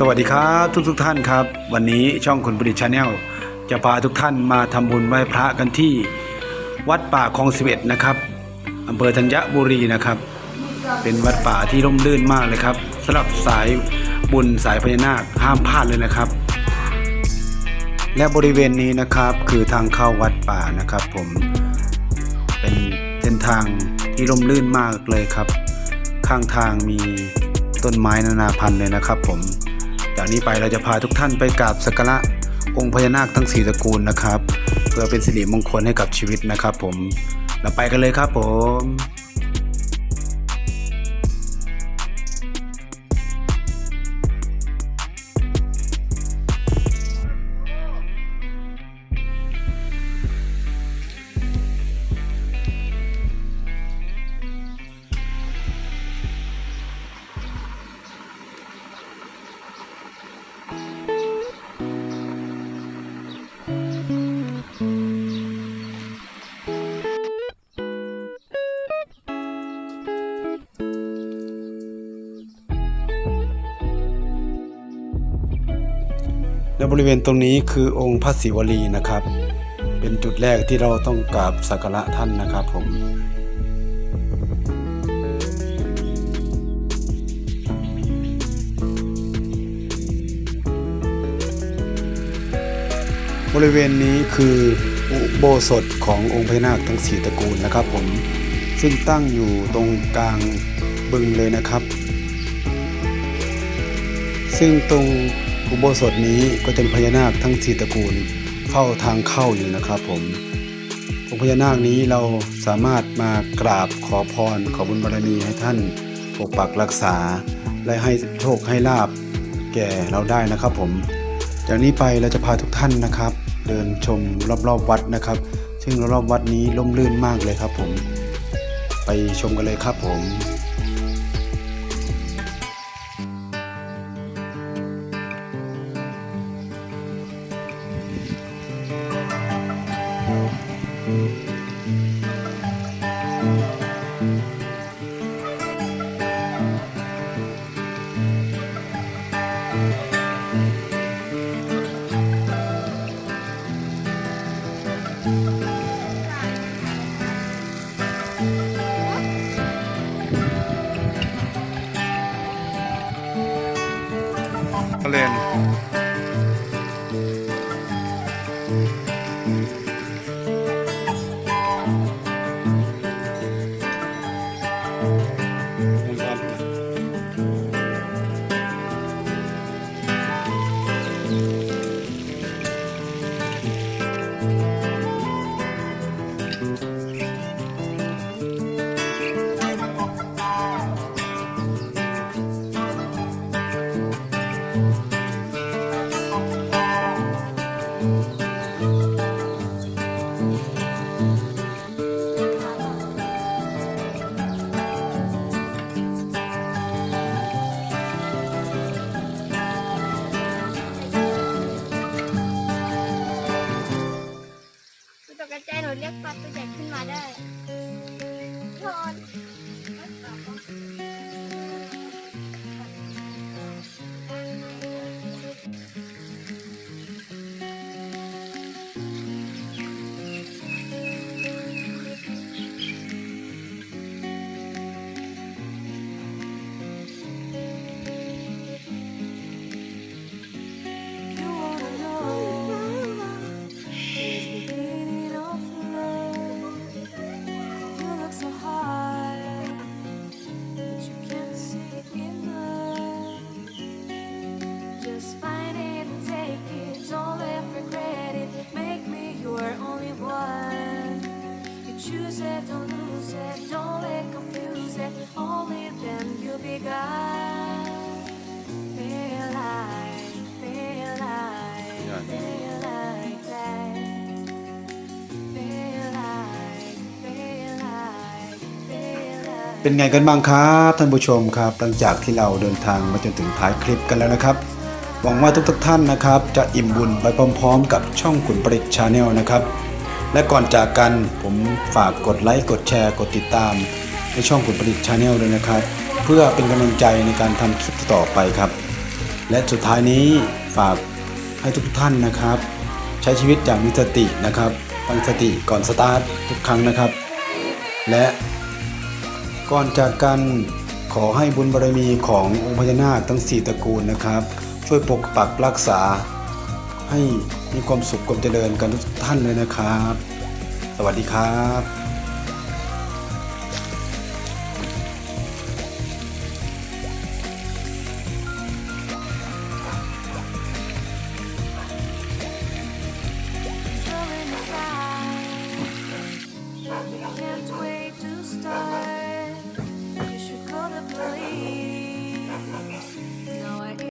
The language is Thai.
สวัสดีครับทุกทุกท่านครับ วันนี้ช่องคนผลิชาแนลจะพาทุกท่านมาทำบุญไหว้พระกันที่วัดป่าคลองสิเอ็ดนะครับอำเภอธัญบุรีนะครับ เป็นวัดป่าที่ร่มรื่นมากเลยครับสำหรับสายบุญสายพญานาคห้ามพลาดเลยนะครับ และบริเวณนี้นะครับคือทางเข้าวัดป่านะครับ ผมเป็นเส้นทางที่ร่มรื่นมากเลยครับ ข้างทางมีต้นไม้นานาพันธุ์เลยนะครับ ผม จากนี้ไปเราจะพาทุกท่านไปกราบสักการะองค์พญานาคทั้งสี่ตระกูลนะครับ เพื่อเป็นสิริมงคลให้กับชีวิตนะครับ ผมเราไปกันเลยครับผม และบริเวณตรงนี้คือองค์พระศิวลีนะครับ เป็นจุดแรกที่เราต้องกราบสักการะท่านนะครับผมบริเวณนี้คืออุโบสถขององค์พญานาคทั้งสี่ตระกูลนะครับ ผมซึ่งตั้งอยู่ตรงกลางบึงเลยนะครับ ซึ่งตรง อุโบสถนี้ก็จะมีพญานาคทั้งสี่ตระกูลเฝ้าทางเข้าอยู่นะครับผมองค์พญานาคนี้เราสามารถมากราบขอพรขอบุญบารมีให้ท่านปกปักรักษา และให้โชคให้ลาบแก่เราได้นะครับผม จากนี้ไปเราจะพาทุกท่านนะครับ เดินชมรอบๆวัดนะครับ ซึ่งรอบๆวัดนี้ร่มรื่นมากเลยครับผม ไปชมกันเลยครับผม เกใจหนูเรียกปลาตัวใหญ่ขึ้นมาได้โทอน เป็นไงกันบ้างครับท่านผู้ชมครับ หลังจากที่เราเดินทางมาจนถึงท้ายคลิปกันแล้วนะครับ หวังว่าทุกๆท่านนะครับ จะอิ่มบุญไปพร้อมๆ กับช่องขุนปริศชาแนลนะครับ และก่อนจากกันผมฝากกดไลค์กดแชร์กดติดตาม ในช่องขุนปริศชาแนลด้วยนะครับ เพื่อเป็นกำลังใจในการทำคลิปต่อไปครับ และสุดท้ายนี้ฝากให้ทุกท่านนะครับ ใช้ชีวิตอย่างมีสตินะครับตั้งสติก่อนสตาร์ททุกครั้งนะครับ และ ก่อนจากกันขอให้บุญบารมีขององค์พญานาคทั้ง 4ตระกูลนะครับ ช่วยปกปักรักษา ให้มีความสุขความเจริญกันทุกท่านเลยนะครับ สวัสดีครับ